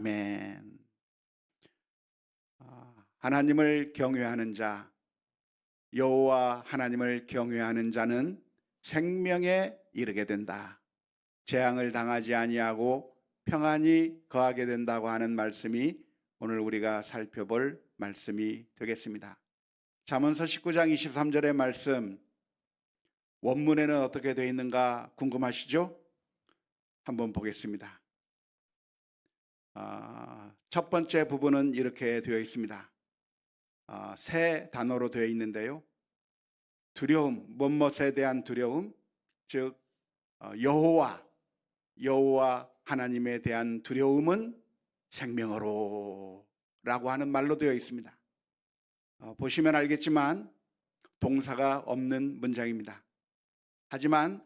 아멘. 아, 하나님을 경외하는 자, 여호와 하나님을 경외하는 자는 생명에 이르게 된다. 재앙을 당하지 아니하고 평안히 거하게 된다고 하는 말씀이 오늘 우리가 살펴볼 말씀이 되겠습니다. 잠언서 19장 23절의 말씀 원문에는 어떻게 되어 있는가 궁금하시죠? 한번 보겠습니다. 아, 첫 번째 부분은 이렇게 되어 있습니다. 아, 세 단어로 되어 있는데요. 두려움, 뭐뭇에 대한 두려움, 즉 어, 여호와, 여호와 하나님에 대한 두려움은 생명으로라고 하는 말로 되어 있습니다. 어, 보시면 알겠지만 동사가 없는 문장입니다. 하지만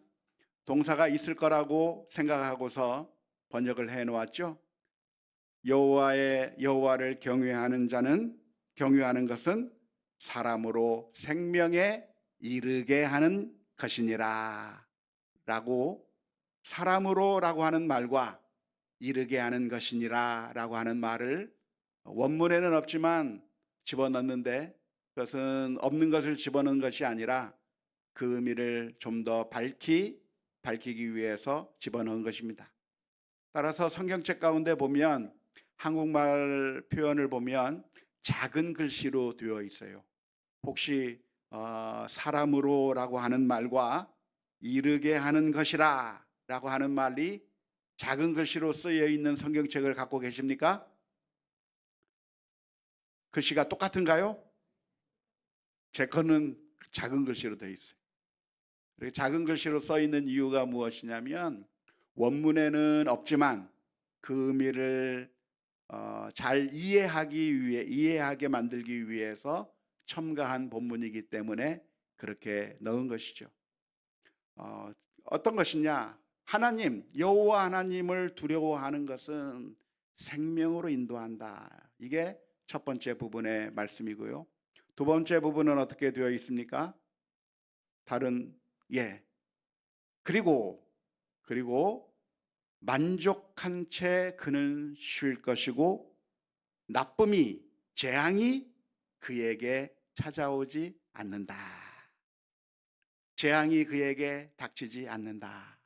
동사가 있을 거라고 생각하고서 번역을 해 놓았죠. 여호와의 여호와를 경외하는 자는 경외하는 것은 사람으로 생명에 이르게 하는 것이니라 라고 사람으로라고 하는 말과 이르게 하는 것이니라 라고 하는 말을 원문에는 없지만 집어넣는데 그것은 없는 것을 집어넣은 것이 아니라 그 의미를 좀 더 밝히 밝히기 위해서 집어넣은 것입니다. 따라서 성경책 가운데 보면 한국말 표현을 보면 작은 글씨로 되어 있어요. 혹시 어, 사람으로라고 하는 말과 이르게 하는 것이라라고 하는 말이 작은 글씨로 쓰여 있는 성경책을 갖고 계십니까? 글씨가 똑같은가요? 제 거는 작은 글씨로 되어 있어요. 이렇게 작은 글씨로 써 있는 이유가 무엇이냐면 원문에는 없지만 그 의미를 어, 잘 이해하기 위해 이해하게 만들기 위해서 첨가한 본문이기 때문에 그렇게 넣은 것이죠. 어, 어떤 것이냐? 하나님 여호와 하나님을 두려워하는 것은 생명으로 인도한다. 이게 첫 번째 부분의 말씀이고요. 두 번째 부분은 어떻게 되어 있습니까? 다른 예. 그리고 그리고 만족한 채 그는 쉴 것이고 나쁨이 재앙이 그에게 찾아오지 않는다. 재앙이 그에게 닥치지 않는다.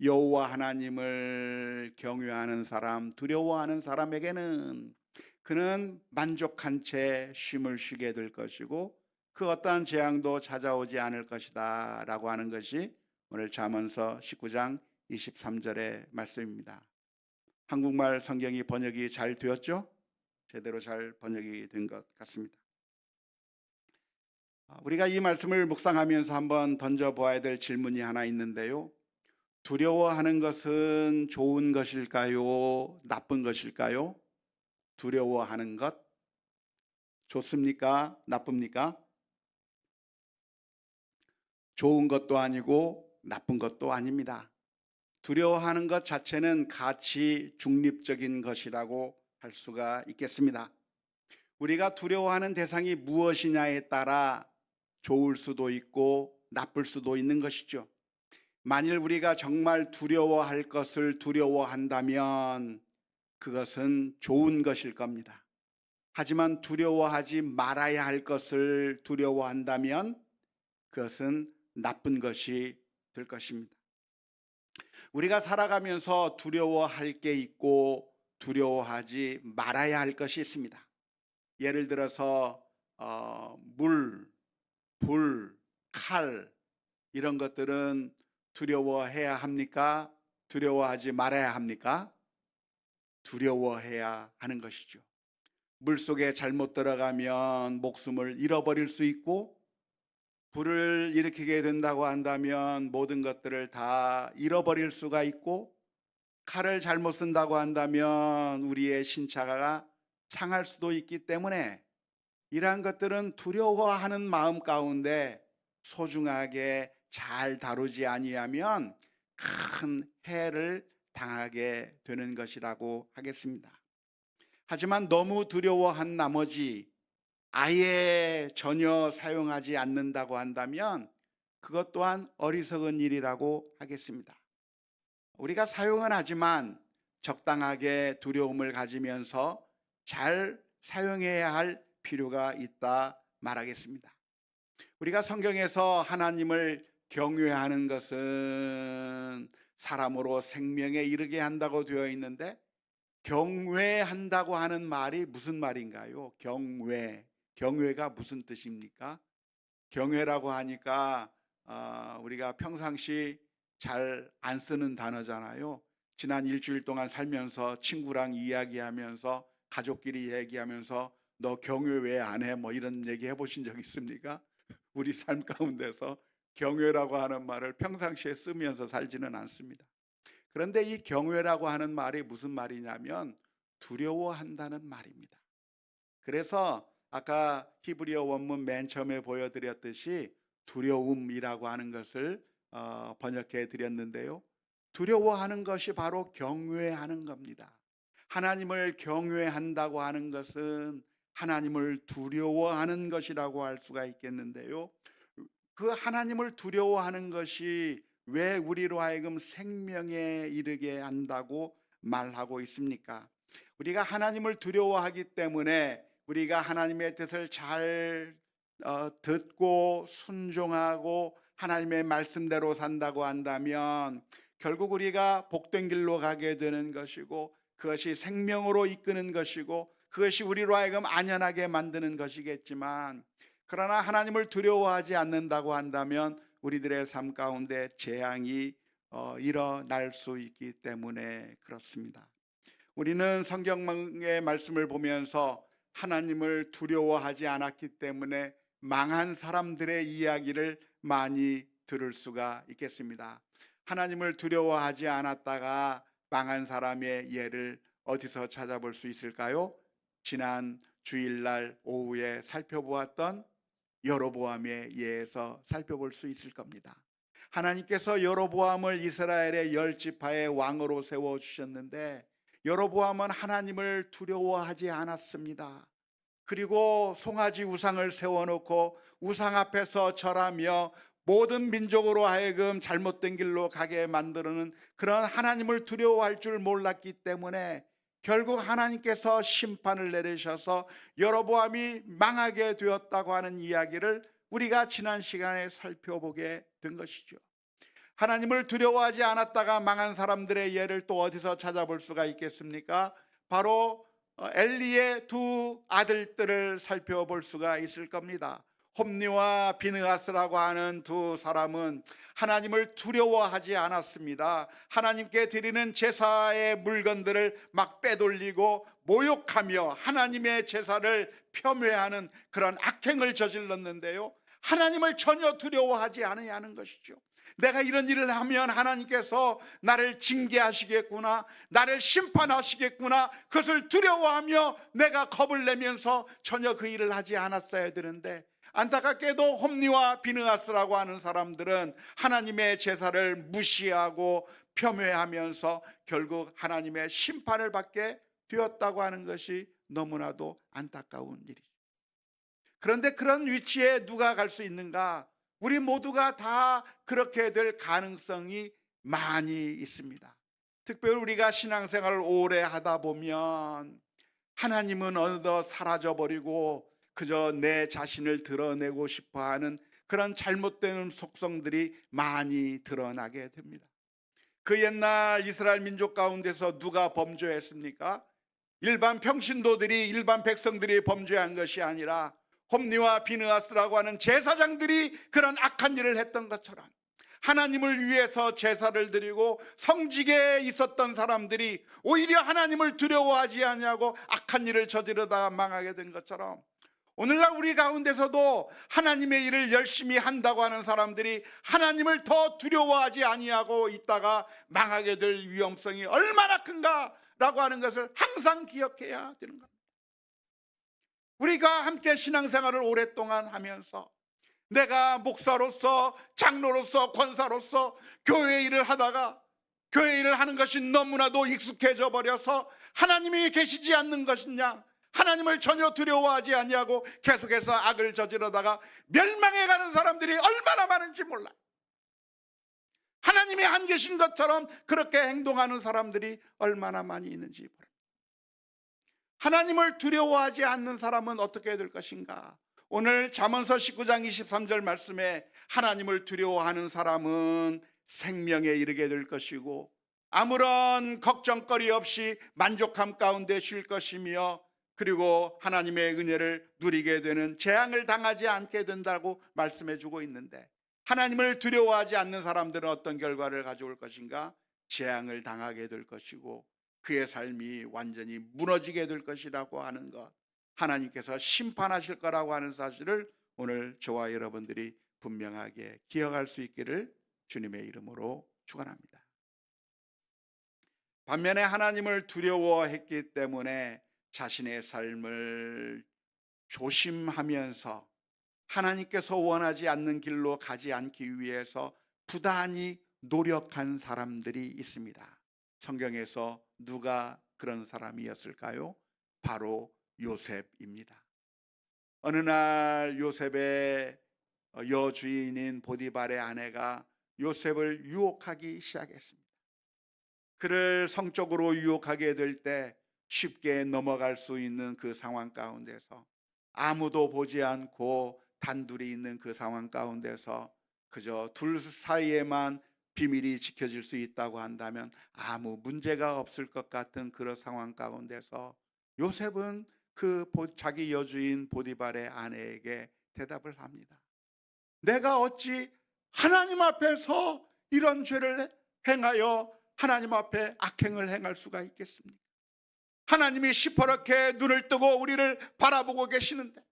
여호와 하나님을 경외하는 사람, 두려워하는 사람에게는 그는 만족한 채 쉼을 쉬게 될 것이고 그 어떠한 재앙도 찾아오지 않을 것이다 라고 하는 것이 오늘 잠언서 19장 23절의 말씀입니다. 한국말 성경이 번역이 잘 되었죠? 제대로 잘 번역이 된 것 같습니다. 아, 우리가 이 말씀을 묵상하면서 한번 던져 보아야 될 질문이 하나 있는데요. 두려워하는 것은 좋은 것일까요? 나쁜 것일까요? 두려워하는 것 좋습니까? 나쁩니까? 좋은 것도 아니고 나쁜 것도 아닙니다. 두려워하는 것 자체는 가치 중립적인 것이라고 할 수가 있겠습니다. 우리가 두려워하는 대상이 무엇이냐에 따라 좋을 수도 있고 나쁠 수도 있는 것이죠. 만일 우리가 정말 두려워할 것을 두려워한다면 그것은 좋은 것일 겁니다. 하지만 두려워하지 말아야 할 것을 두려워한다면 그것은 나쁜 것이 될 것입니다. 우리가 살아가면서 두려워할 게 있고 두려워하지 말아야 할 것이 있습니다. 예를 들어서 어, 물, 불, 칼 이런 것들은 두려워해야 합니까? 두려워하지 말아야 합니까? 두려워해야 하는 것이죠. 물 속에 잘못 들어가면 목숨을 잃어버릴 수 있고 불을 일으키게 된다고 한다면 모든 것들을 다 잃어버릴 수가 있고 칼을 잘못 쓴다고 한다면 우리의 신차가 상할 수도 있기 때문에 이러한 것들은 두려워하는 마음 가운데 소중하게 잘 다루지 아니하면 큰 해를 당하게 되는 것이라고 하겠습니다. 하지만 너무 두려워한 나머지 아예 전혀 사용하지 않는다고 한다면 그것 또한 어리석은 일이라고 하겠습니다. 우리가 사용은 하지만 적당하게 두려움을 가지면서 잘 사용해야 할 필요가 있다 말하겠습니다. 우리가 성경에서 하나님을 경외하는 것은 사람으로 생명에 이르게 한다고 되어 있는데 경외한다고 하는 말이 무슨 말인가요? 경외. 경외가 무슨 뜻입니까? 경외라고 하니까 어, 우리가 평상시 잘 안 쓰는 단어잖아요. 지난 일주일 동안 살면서 친구랑 이야기하면서 가족끼리 얘기하면서 너 경외 왜 안 해? 뭐 이런 얘기 해보신 적 있습니까? 우리 삶 가운데서 경외라고 하는 말을 평상시에 쓰면서 살지는 않습니다. 그런데 이 경외라고 하는 말이 무슨 말이냐면 두려워한다는 말입니다. 그래서 아까 히브리어 원문 맨 처음에 보여드렸듯이 두려움이라고 하는 것을 어, 번역해 드렸는데요. 두려워하는 것이 바로 경외하는 겁니다. 하나님을 경외한다고 하는 것은 하나님을 두려워하는 것이라고 할 수가 있겠는데요. 그 하나님을 두려워하는 것이 왜 우리로 하여금 생명에 이르게 한다고 말하고 있습니까? 우리가 하나님을 두려워하기 때문에 우리가 하나님의 뜻을 잘 어, 듣고 순종하고 하나님의 말씀대로 산다고 한다면 결국 우리가 복된 길로 가게 되는 것이고 그것이 생명으로 이끄는 것이고 그것이 우리로 하여금 안연하게 만드는 것이겠지만 그러나 하나님을 두려워하지 않는다고 한다면 우리들의 삶 가운데 재앙이 어, 일어날 수 있기 때문에 그렇습니다. 우리는 성경의 말씀을 보면서 하나님을 두려워하지 않았기 때문에 망한 사람들의 이야기를 많이 들을 수가 있겠습니다. 하나님을 두려워하지 않았다가 망한 사람의 예를 어디서 찾아볼 수 있을까요? 지난 주일날 오후에 살펴보았던 여로보암의 예에서 살펴볼 수 있을 겁니다. 하나님께서 여로보암을 이스라엘의 열 지파의 왕으로 세워 주셨는데 여로보암은 하나님을 두려워하지 않았습니다. 그리고 송아지 우상을 세워놓고 우상 앞에서 절하며 모든 민족으로 하여금 잘못된 길로 가게 만드는 그런 하나님을 두려워할 줄 몰랐기 때문에 결국 하나님께서 심판을 내리셔서 여로보암이 망하게 되었다고 하는 이야기를 우리가 지난 시간에 살펴보게 된 것이죠. 하나님을 두려워하지 않았다가 망한 사람들의 예를 또 어디서 찾아볼 수가 있겠습니까? 바로 어, 엘리의 두 아들들을 살펴볼 수가 있을 겁니다. 홈니와 비느하스라고 하는 두 사람은 하나님을 두려워하지 않았습니다. 하나님께 드리는 제사의 물건들을 막 빼돌리고 모욕하며 하나님의 제사를 폄훼하는 그런 악행을 저질렀는데요. 하나님을 전혀 두려워하지 하는 것이죠. 내가 이런 일을 하면 하나님께서 나를 징계하시겠구나, 나를 심판하시겠구나, 그것을 두려워하며 내가 겁을 내면서 전혀 그 일을 하지 않았어야 되는데, 안타깝게도 홈니와 비느하스라고 하는 사람들은 하나님의 제사를 무시하고 폄훼하면서 결국 하나님의 심판을 받게 되었다고 하는 것이 너무나도 안타까운 일이죠. 그런데 그런 위치에 누가 갈 수 있는가? 우리 모두가 다 그렇게 될 가능성이 많이 있습니다. 특별히 우리가 신앙생활을 오래 하다 보면 하나님은 어느덧 사라져 버리고 그저 내 자신을 드러내고 싶어 하는 그런 잘못된 속성들이 많이 드러나게 됩니다. 그 옛날 이스라엘 민족 가운데서 누가 범죄했습니까? 일반 평신도들이 일반 백성들이 범죄한 것이 아니라 홈니와 비느하스라고 하는 제사장들이 그런 악한 일을 했던 것처럼 하나님을 위해서 제사를 드리고 성직에 있었던 사람들이 오히려 하나님을 두려워하지 아니하고 악한 일을 저지르다가 망하게 된 것처럼 오늘날 우리 가운데서도 하나님의 일을 열심히 한다고 하는 사람들이 하나님을 더 두려워하지 아니하고 있다가 망하게 될 위험성이 얼마나 큰가라고 하는 것을 항상 기억해야 되는 겁니다. 우리가 함께 신앙생활을 오랫동안 하면서 내가 목사로서 장로로서 권사로서 교회 일을 하다가 교회 일을 하는 것이 너무나도 익숙해져 버려서 하나님이 계시지 않는 것이냐 하나님을 전혀 두려워하지 아니하고 계속해서 악을 저지르다가 멸망해 가는 사람들이 얼마나 많은지 몰라. 하나님이 안 계신 것처럼 그렇게 행동하는 사람들이 얼마나 많이 있는지 모릅니다. 하나님을 두려워하지 않는 사람은 어떻게 될 것인가? 오늘 잠언서 19장 23절 말씀에 하나님을 두려워하는 사람은 생명에 이르게 될 것이고 아무런 걱정거리 없이 만족함 가운데 쉴 것이며 그리고 하나님의 은혜를 누리게 되는 재앙을 당하지 않게 된다고 말씀해 주고 있는데 하나님을 두려워하지 않는 사람들은 어떤 결과를 가져올 것인가? 재앙을 당하게 될 것이고 그의 삶이 완전히 무너지게 될 것이라고 하는 것. 하나님께서 심판하실 거라고 하는 사실을 오늘 저와 여러분들이 분명하게 기억할 수 있기를 주님의 이름으로 축원합니다. 반면에 하나님을 두려워했기 때문에 자신의 삶을 조심하면서 하나님께서 원하지 않는 길로 가지 않기 위해서 부단히 노력한 사람들이 있습니다. 성경에서 누가 그런 사람이었을까요? 바로 요셉입니다. 어느 날 요셉의 여주인인 보디발의 아내가 요셉을 유혹하기 시작했습니다. 그를 성적으로 유혹하게 될 때 쉽게 넘어갈 수 있는 그 상황 가운데서 아무도 보지 않고 단둘이 있는 그 상황 가운데서 그저 둘 사이에만 비밀이 지켜질 수 있다고 한다면 아무 문제가 없을 것 같은 그런 상황 가운데서 요셉은 그 보- 자기 여주인 보디발의 아내에게 대답을 합니다. 내가 어찌 하나님 앞에서 이런 죄를 행하여 하나님 앞에 악행을 행할 수가 있겠습니까? 하나님이 시퍼렇게 눈을 뜨고 우리를 바라보고 계시는데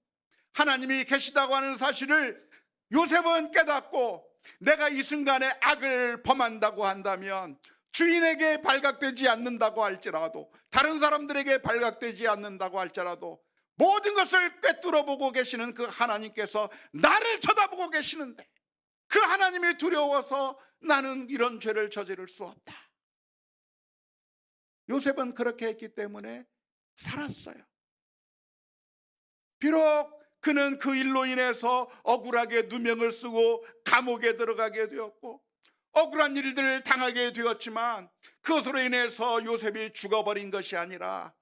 하나님이 계시다고 하는 사실을 요셉은 깨닫고 내가 이 순간에 악을 범한다고 한다면 주인에게 발각되지 않는다고 할지라도 다른 사람들에게 발각되지 않는다고 할지라도 모든 것을 꿰뚫어 보고 계시는 그 하나님께서 나를 쳐다보고 계시는데 그 하나님이 두려워서 나는 이런 죄를 저지를 수 없다. 요셉은 그렇게 했기 때문에 살았어요. 비록 그는 그 일로 인해서 억울하게 누명을 쓰고 감옥에 들어가게 되었고 억울한 일들을 당하게 되었지만 그것으로 인해서 요셉이 죽어버린 것이 아니라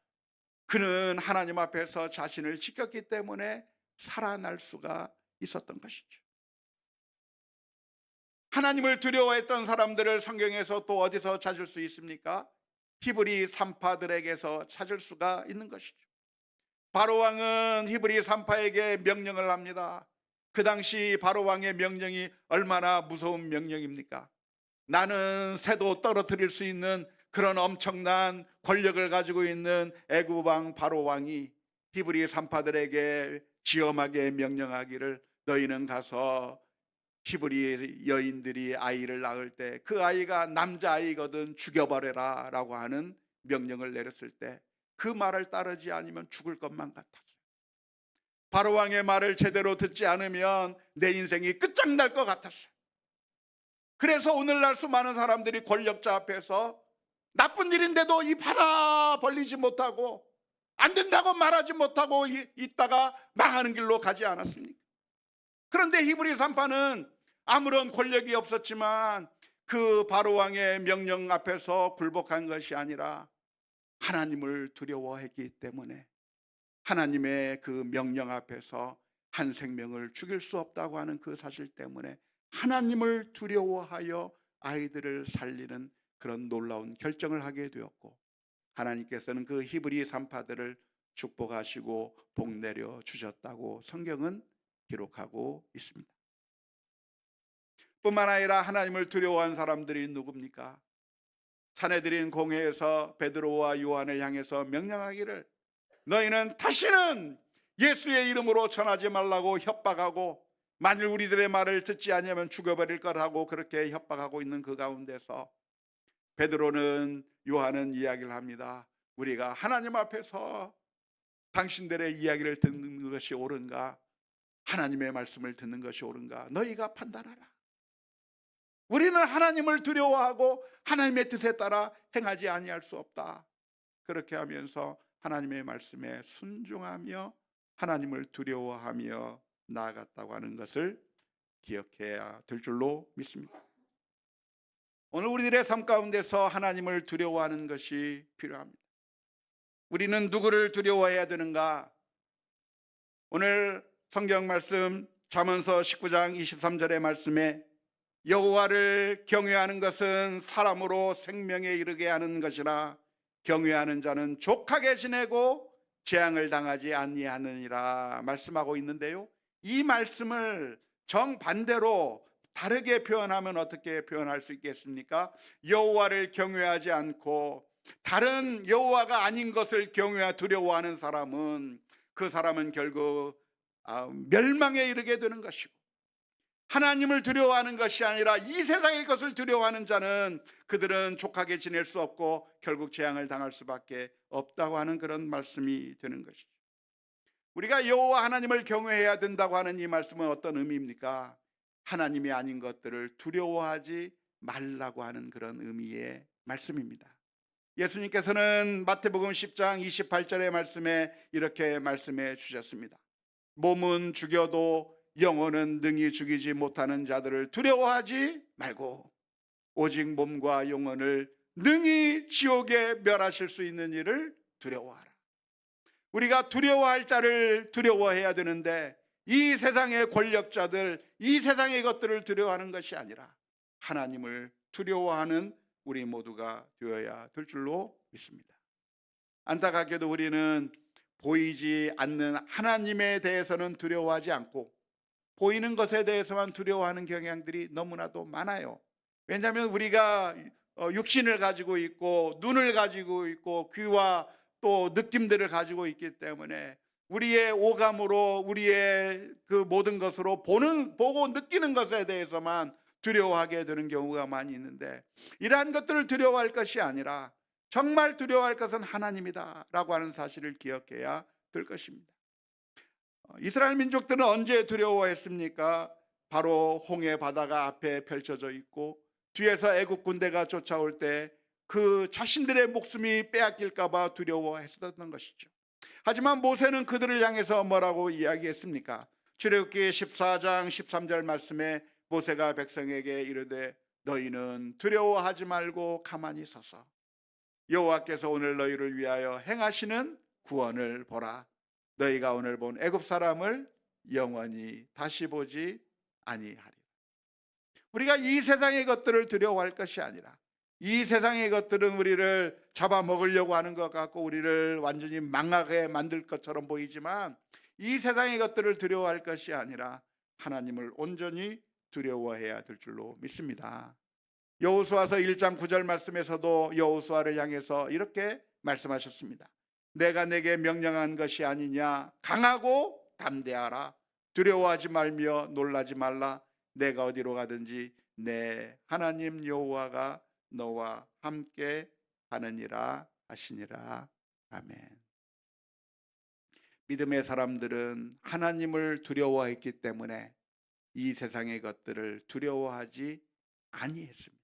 그는 하나님 앞에서 자신을 지켰기 때문에 살아날 수가 있었던 것이죠. 하나님을 두려워했던 사람들을 성경에서 또 어디서 찾을 수 있습니까? 히브리 산파들에게서 찾을 수가 있는 것이죠. 바로 왕은 히브리 산파에게 명령을 합니다. 그 당시 바로 왕의 명령이 얼마나 무서운 명령입니까? 나는 새도 떨어뜨릴 수 있는 그런 엄청난 권력을 가지고 있는 애굽 왕 바로 왕이 히브리 산파들에게 지엄하게 명령하기를 너희는 가서 히브리 여인들이 아이를 낳을 때 그 아이가 남자 아이거든 죽여버려라라고 하는 명령을 내렸을 때 그 말을 따르지 않으면 죽을 것만 같았어요. 바로 왕의 말을 제대로 듣지 않으면 내 인생이 끝장날 것 같았어요. 그래서 오늘날 수많은 사람들이 권력자 앞에서 나쁜 일인데도 입 하나 벌리지 못하고 안 된다고 말하지 못하고 이- 있다가 망하는 길로 가지 않았습니까? 그런데 히브리 산파는 아무런 권력이 없었지만 그 바로 왕의 명령 앞에서 굴복한 것이 아니라 하나님을 두려워했기 때문에 하나님의 그 명령 앞에서 한 생명을 죽일 수 없다고 하는 그 사실 때문에 하나님을 두려워하여 아이들을 살리는 그런 놀라운 결정을 하게 되었고 하나님께서는 그 히브리 산파들을 축복하시고 복 내려 주셨다고 성경은 기록하고 있습니다. 뿐만 아니라 하나님을 두려워한 사람들이 누굽니까? 사내들인 공회에서 베드로와 요한을 향해서 명령하기를 너희는 다시는 예수의 이름으로 전하지 말라고 협박하고 만일 우리들의 말을 듣지 않으면 죽여버릴 거라고 그렇게 협박하고 있는 그 가운데서 베드로는 요한은 이야기를 합니다. 우리가 하나님 앞에서 당신들의 이야기를 듣는 것이 옳은가? 하나님의 말씀을 듣는 것이 옳은가? 너희가 판단하라. 우리는 하나님을 두려워하고 하나님의 뜻에 따라 행하지 아니할 수 없다. 그렇게 하면서 하나님의 말씀에 순종하며 하나님을 두려워하며 나아갔다고 하는 것을 기억해야 될 줄로 믿습니다. 오늘 우리들의 삶 가운데서 하나님을 두려워하는 것이 필요합니다. 우리는 누구를 두려워해야 되는가? 오늘 성경 말씀 잠언서 19장 23절의 말씀에 여호와를 경외하는 것은 사람으로 생명에 이르게 하는 것이라 경외하는 자는 족하게 지내고 재앙을 당하지 아니하느니라 말씀하고 있는데요. 이 말씀을 정반대로 다르게 표현하면 어떻게 표현할 수 있겠습니까? 여호와를 경외하지 않고 다른 여호와가 아닌 것을 경외하 두려워하는 사람은 그 사람은 결국 아, 멸망에 이르게 되는 것이고 하나님을 두려워하는 것이 아니라 이 세상의 것을 두려워하는 자는 그들은 족하게 지낼 수 없고 결국 재앙을 당할 수밖에 없다고 하는 그런 말씀이 되는 것이죠. 우리가 여호와 하나님을 경외해야 된다고 하는 이 말씀은 어떤 의미입니까? 하나님이 아닌 것들을 두려워하지 말라고 하는 그런 의미의 말씀입니다. 예수님께서는 마태복음 10장 28절의 말씀에 이렇게 말씀해 주셨습니다. 몸은 죽여도 영혼은 능히 죽이지 못하는 자들을 두려워하지 말고 오직 몸과 영혼을 능히 지옥에 멸하실 수 있는 일을 두려워하라. 우리가 두려워할 자를 두려워해야 되는데 이 세상의 권력자들, 이 세상의 것들을 두려워하는 것이 아니라 하나님을 두려워하는 우리 모두가 되어야 될 줄로 믿습니다. 안타깝게도 우리는 보이지 않는 하나님에 대해서는 두려워하지 않고 보이는 것에 대해서만 두려워하는 경향들이 너무나도 많아요. 왜냐하면 우리가 어, 육신을 가지고 있고 눈을 가지고 있고 귀와 또 느낌들을 가지고 있기 때문에 우리의 오감으로 우리의 그 모든 것으로 보는 보고 느끼는 것에 대해서만 두려워하게 되는 경우가 많이 있는데 이러한 것들을 두려워할 것이 아니라 정말 두려워할 것은 하나님이다라고 하는 사실을 기억해야 될 것입니다. 어, 이스라엘 민족들은 언제 두려워했습니까? 바로 홍해 바다가 앞에 펼쳐져 있고 뒤에서 애국 군대가 쫓아올 때 그 자신들의 목숨이 빼앗길까 봐 두려워했었던 것이죠. 하지만 모세는 그들을 향해서 뭐라고 이야기했습니까? 출애굽기 14장 13절 말씀에 모세가 백성에게 이르되 너희는 두려워하지 말고 가만히 서서 여호와께서 오늘 너희를 위하여 행하시는 구원을 보라. 너희가 오늘 본 애굽 사람을 영원히 다시 보지 아니하리라. 우리가 이 세상의 것들을 두려워할 것이 아니라 이 세상의 것들은 우리를 잡아먹으려고 하는 것 같고 우리를 완전히 망하게 만들 것처럼 보이지만 이 세상의 것들을 두려워할 것이 아니라 하나님을 온전히 두려워해야 될 줄로 믿습니다. 여호수아서 1장 9절 말씀에서도 여호수아를 향해서 이렇게 말씀하셨습니다. 내가 내게 명령한 것이 아니냐 강하고 담대하라 두려워하지 말며 놀라지 말라 내가 어디로 가든지 내 하나님 여호와가 너와 함께 하느니라 하시니라 아멘. 믿음의 사람들은 하나님을 두려워했기 때문에 이 세상의 것들을 두려워하지 아니했습니다.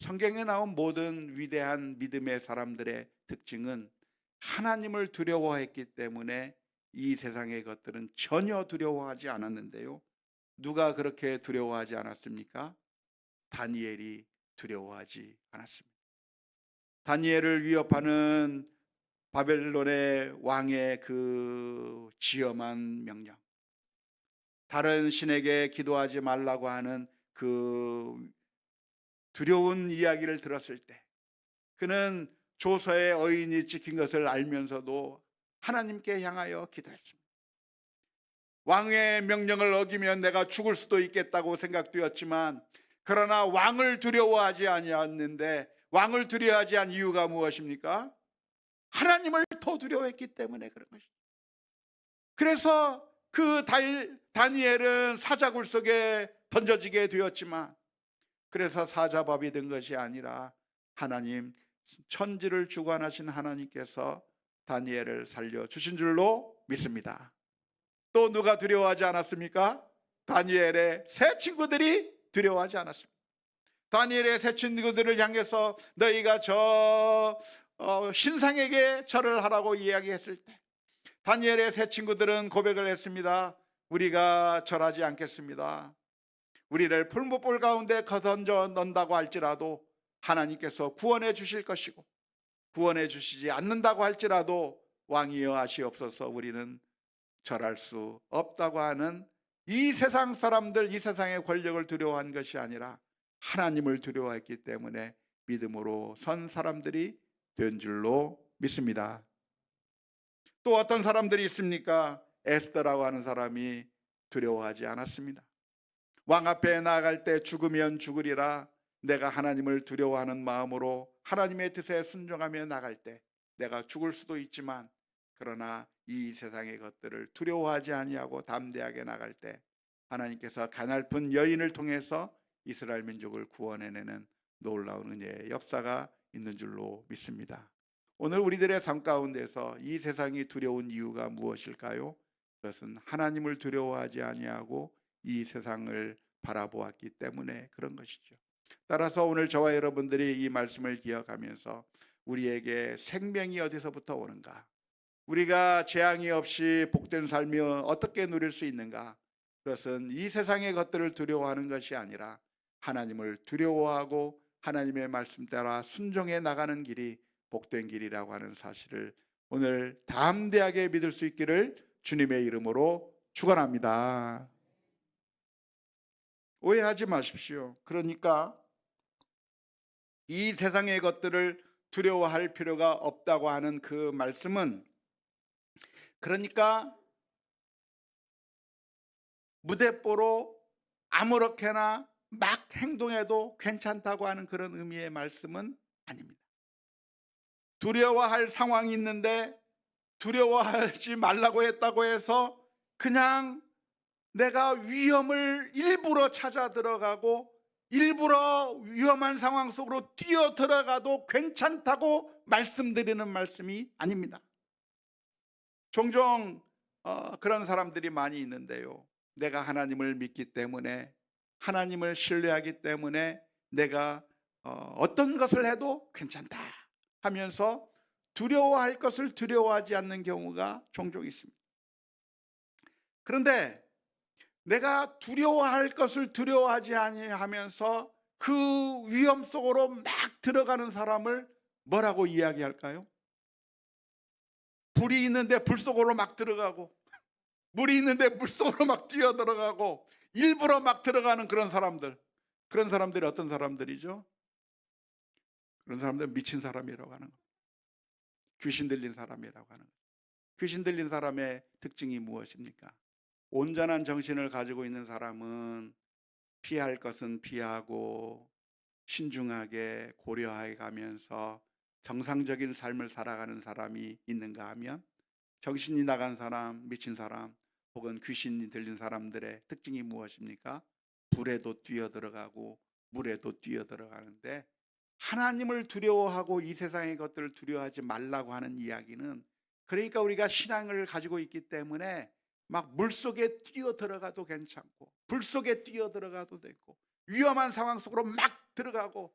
성경에 나온 모든 위대한 믿음의 사람들의 특징은 하나님을 두려워했기 때문에 이 세상의 것들은 전혀 두려워하지 않았는데요. 누가 그렇게 두려워하지 않았습니까? 다니엘이 두려워하지 않았습니다. 다니엘을 위협하는 바벨론의 왕의 그 지엄한 명령. 다른 신에게 기도하지 말라고 하는 그 두려운 이야기를 들었을 때 그는 조서의 어인이 찍힌 것을 알면서도 하나님께 향하여 기도했습니다. 왕의 명령을 어기면 내가 죽을 수도 있겠다고 생각되었지만 그러나 왕을 두려워하지 아니었는데 왕을 두려워하지 않은 이유가 무엇입니까? 하나님을 더 두려워했기 때문에 그런 것이죠. 그래서 그 다니엘은 사자굴 속에 던져지게 되었지만 그래서 사자밥이 된 것이 아니라 하나님 천지를 주관하신 하나님께서 다니엘을 살려 주신 줄로 믿습니다. 또 누가 두려워하지 않았습니까? 다니엘의 새 친구들이 두려워하지 않았습니다. 다니엘의 새 친구들을 향해서 너희가 저 어, 신상에게 절을 하라고 이야기했을 때 다니엘의 새 친구들은 고백을 했습니다. 우리가 절하지 않겠습니다. 우리를 풀무불 가운데 거던져 넣는다고 할지라도 하나님께서 구원해 주실 것이고 구원해 주시지 않는다고 할지라도 왕이여 하시옵소서 우리는 절할 수 없다고 하는 이 세상 사람들 이 세상의 권력을 두려워한 것이 아니라 하나님을 두려워했기 때문에 믿음으로 선 사람들이 된 줄로 믿습니다. 또 어떤 사람들이 있습니까? 에스더라고 하는 사람이 두려워하지 않았습니다. 왕 앞에 나아갈 때 죽으면 죽으리라 내가 하나님을 두려워하는 마음으로 하나님의 뜻에 순종하며 나갈 때 내가 죽을 수도 있지만 그러나 이 세상의 것들을 두려워하지 아니하고 담대하게 나갈 때 하나님께서 가냘픈 여인을 통해서 이스라엘 민족을 구원해내는 놀라운 은혜의 역사가 있는 줄로 믿습니다. 오늘 우리들의 삶 가운데서 이 세상이 두려운 이유가 무엇일까요? 그것은 하나님을 두려워하지 아니하고 이 세상을 바라보았기 때문에 그런 것이죠. 따라서 오늘 저와 여러분들이 이 말씀을 기억하면서 우리에게 생명이 어디서부터 오는가? 우리가 재앙이 없이 복된 삶이 어떻게 누릴 수 있는가? 그것은 이 세상의 것들을 두려워하는 것이 아니라 하나님을 두려워하고 하나님의 말씀 따라 순종해 나가는 길이 복된 길이라고 하는 사실을 오늘 담대하게 믿을 수 있기를 주님의 이름으로 축원합니다. 오해하지 마십시오. 그러니까 이 세상의 것들을 두려워할 필요가 없다고 하는 그 말씀은 그러니까 무대뽀로 아무렇게나 막 행동해도 괜찮다고 하는 그런 의미의 말씀은 아닙니다. 두려워할 상황이 있는데 두려워하지 말라고 했다고 해서 그냥 내가 위험을 일부러 찾아 들어가고 일부러 위험한 상황 속으로 뛰어 들어가도 괜찮다고 말씀드리는 말씀이 아닙니다. 종종 어, 그런 사람들이 많이 있는데요. 내가 하나님을 믿기 때문에 하나님을 신뢰하기 때문에 내가 어, 어떤 것을 해도 괜찮다 하면서 두려워할 것을 두려워하지 않는 경우가 종종 있습니다. 그런데 내가 두려워할 것을 두려워하지 아니하면서 그 위험 속으로 막 들어가는 사람을 뭐라고 이야기할까요? 불이 있는데 불 속으로 막 들어가고 물이 있는데 물 속으로 막 뛰어 들어가고 일부러 막 들어가는 그런 사람들 그런 사람들이 어떤 사람들이죠? 그런 사람들은 미친 사람이라고 하는 거 귀신 들린 사람이라고 하는 거 귀신 들린 사람의 특징이 무엇입니까? 온전한 정신을 가지고 있는 사람은 피할 것은 피하고 신중하게 고려해 가면서 정상적인 삶을 살아가는 사람이 있는가 하면 정신이 나간 사람, 미친 사람 혹은 귀신이 들린 사람들의 특징이 무엇입니까? 불에도 뛰어 들어가고 물에도 뛰어 들어가는데 하나님을 두려워하고 이 세상의 것들을 두려워하지 말라고 하는 이야기는 그러니까 우리가 신앙을 가지고 있기 때문에 막 물속에 뛰어 들어가도 괜찮고 불 속에 뛰어 들어가도 되고 위험한 상황 속으로 막 들어가고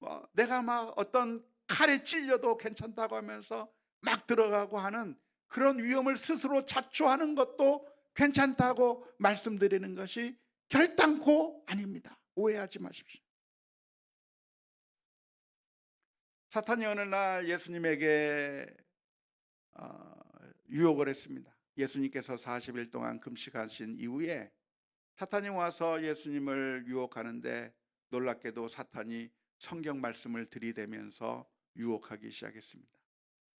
어, 내가 막 어떤 칼에 찔려도 괜찮다고 하면서 막 들어가고 하는 그런 위험을 스스로 자초하는 것도 괜찮다고 말씀드리는 것이 결단코 아닙니다. 오해하지 마십시오. 사탄이 어느 날 예수님에게 어, 유혹을 했습니다. 예수님께서 40일 동안 금식하신 이후에 사탄이 와서 예수님을 유혹하는데 놀랍게도 사탄이 성경 말씀을 들이대면서 유혹하기 시작했습니다.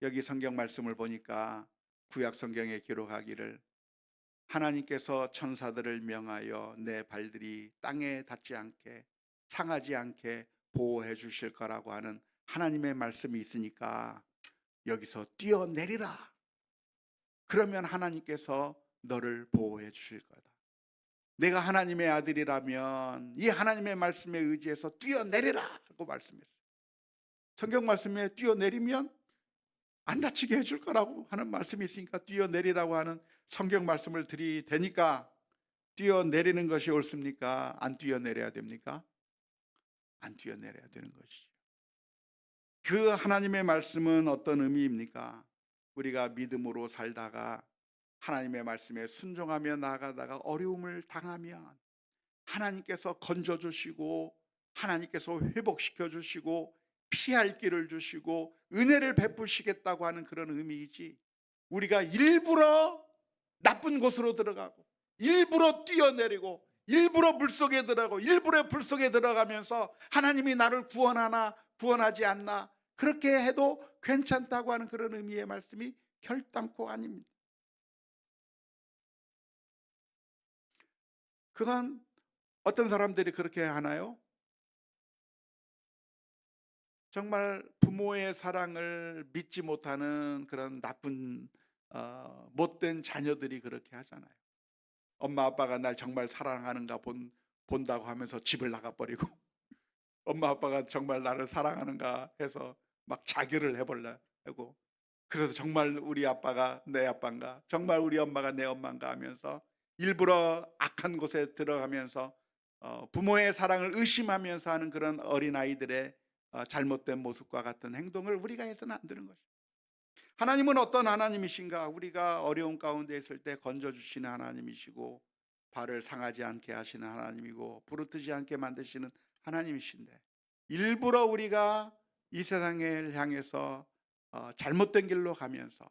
여기 성경 말씀을 보니까 구약 성경에 기록하기를 하나님께서 천사들을 명하여 내 발들이 땅에 닿지 않게 상하지 않게 보호해 주실 거라고 하는 하나님의 말씀이 있으니까 여기서 뛰어내리라. 그러면 하나님께서 너를 보호해 주실 거다. 내가 하나님의 아들이라면 이 하나님의 말씀에 의지해서 뛰어내리라 하고 말씀했어요. 성경 말씀에 뛰어내리면 안 다치게 해줄 거라고 하는 말씀이 있으니까 뛰어내리라고 하는 성경 말씀을 들이대니까 뛰어내리는 것이 옳습니까? 안 뛰어내려야 됩니까? 안 뛰어내려야 되는 것이죠. 그 하나님의 말씀은 어떤 의미입니까? 우리가 믿음으로 살다가 하나님의 말씀에 순종하며 나아가다가 어려움을 당하면 하나님께서 건져 주시고 하나님께서 회복시켜 주시고 피할 길을 주시고 은혜를 베푸시겠다고 하는 그런 의미이지 우리가 일부러 나쁜 곳으로 들어가고 일부러 뛰어내리고 일부러 물속에 들어가고 일부러 불속에 들어가면서 하나님이 나를 구원하나 구원하지 않나 그렇게 해도 괜찮다고 하는 그런 의미의 말씀이 결단코 아닙니다. 그건 어떤 사람들이 그렇게 하나요? 정말 부모의 사랑을 믿지 못하는 그런 나쁜 어, 못된 자녀들이 그렇게 하잖아요. 엄마 아빠가 날 정말 사랑하는가 본, 본다고 하면서 집을 나가버리고 엄마 아빠가 정말 나를 사랑하는가 해서 막 자결을 하고 그래서 정말 우리 아빠가 내 아빠인가 정말 우리 엄마가 내 엄마인가 하면서 일부러 악한 곳에 들어가면서 어, 부모의 사랑을 의심하면서 하는 그런 어린 아이들의 어, 잘못된 모습과 같은 행동을 우리가 해서는 안 되는 것입니다. 하나님은 어떤 하나님이신가? 우리가 어려운 가운데 있을 때 건져 주시는 하나님이시고 발을 상하지 않게 하시는 하나님이고 부르트지 않게 만드시는 하나님이신데 일부러 우리가 이 세상을 향해서 어, 잘못된 길로 가면서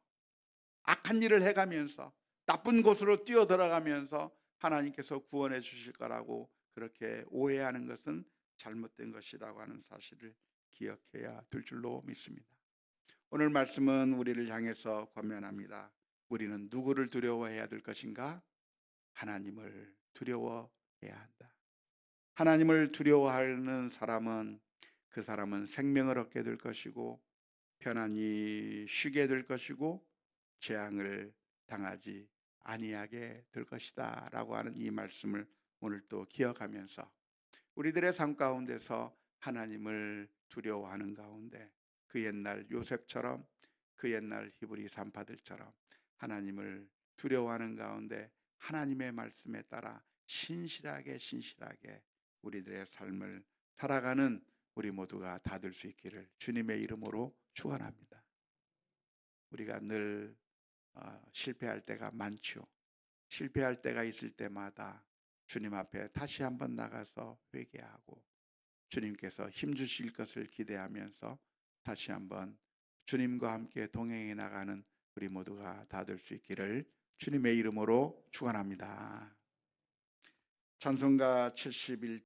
악한 일을 해가면서 나쁜 곳으로 뛰어 들어가면서 하나님께서 구원해 주실 거라고 그렇게 오해하는 것은 잘못된 것이라고 하는 사실을 기억해야 될 줄로 믿습니다. 오늘 말씀은 우리를 향해서 권면합니다. 우리는 누구를 두려워해야 될 것인가? 하나님을 두려워해야 한다. 하나님을 두려워하는 사람은 그 사람은 생명을 얻게 될 것이고 편안히 쉬게 될 것이고 재앙을 당하지 아니하게 될 것이다 라고 하는 이 말씀을 오늘 또 기억하면서 우리들의 삶 가운데서 하나님을 두려워하는 가운데 그 옛날 요셉처럼 그 옛날 히브리 산파들처럼 하나님을 두려워하는 가운데 하나님의 말씀에 따라 신실하게 신실하게 우리들의 삶을 살아가는 우리 모두가 다 될 수 있기를 주님의 이름으로 축원합니다. 우리가 늘 어, 실패할 때가 많죠. 실패할 때가 있을 때마다 주님 앞에 다시 한번 나가서 회개하고 주님께서 힘 주실 것을 기대하면서 다시 한번 주님과 함께 동행해 나가는 우리 모두가 다 될 수 있기를 주님의 이름으로 축원합니다. 찬송가 71